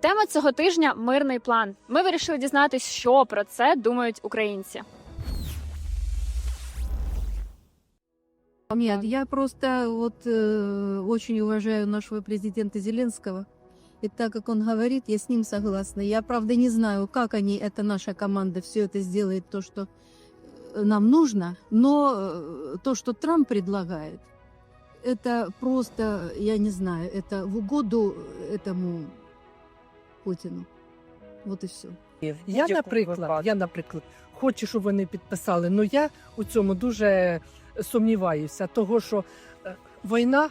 Тема цього тижня мирний план. Ми вирішили дізнатись, що про це думають українці. Нет, я просто вот э, очень уважаю нашего президента Зеленского. И так как он говорит, я с ним согласна. Я, правда, не знаю, как они, это наша команда, все это сделает, то, что э, нам нужно. Но э, то, что Трамп предлагает, это просто, я не знаю, это в угоду этому Путину. Вот и все. Я, наприклад, я, наприклад, хочу, щоб вони підписали. але я у цьому дуже сумніваюся, того що е, війна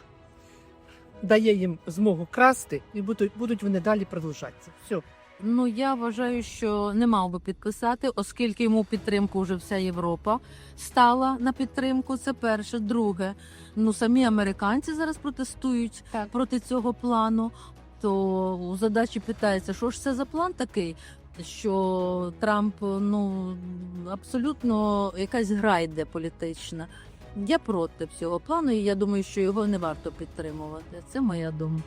дає їм змогу красти, і будуть, будуть вони далі продовжатися. Все. Ну я вважаю, що не мав би підписати, оскільки йому підтримку вже вся Європа стала на підтримку. Це перше. Друге, ну самі американці зараз протестують Так. проти цього плану. То у задачі питається, що ж це за план такий, що Трамп ну абсолютно якась гра йде політична. Я проти цього плану, і я думаю, що його не варто підтримувати. Це моя думка.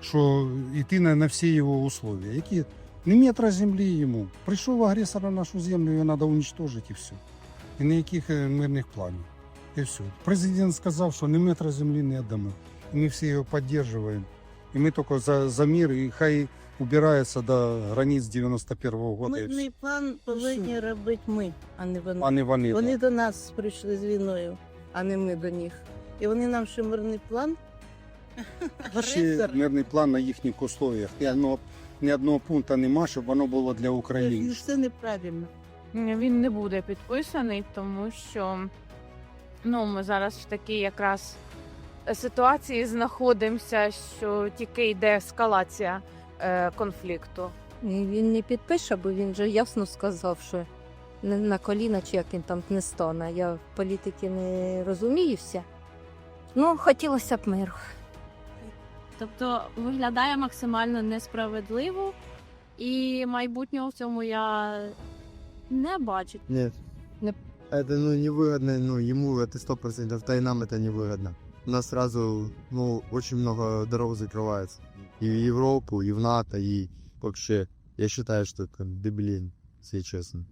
що йти на, на всі його условия, які не метра землі йому. Прийшов агресор на нашу землю, його треба уничтожити і все. І ніяких е, мирних планів. І все. Президент сказав, що не метра землі не віддамо. І ми всі його підтримуємо. І ми тільки за, за мир, і хай убирається до границь 91-го року. і все. Мирний план повинні робити ми, а не вони. А не вони. Вони до нас прийшли з війною, а не ми до них. І вони нам ще мирний план. Ще Агресор. мирний план на їхніх условиях. Ні одного, ні одного пункту нема, щоб воно було для України. Це неправильно. Він не буде підписаний, тому що ну, ми зараз в такій якраз ситуації знаходимося, що тільки йде ескалація е, конфлікту. І Він не підпише, бо він же ясно сказав, що не на коліна чи як він там не стане. Я в політики не розуміюся. Ну, хотілося б миру. Тобто виглядає максимально несправедливо, і майбутнього в цьому я не бачу. Нет. Не- Это ну невыгодно, ну ему это сто процентов, да и нам это невыгодно. У нас сразу ну очень много дорог закрывается. И в Европу, и в НАТО, и вообще я считаю, что это дебилин, если честно.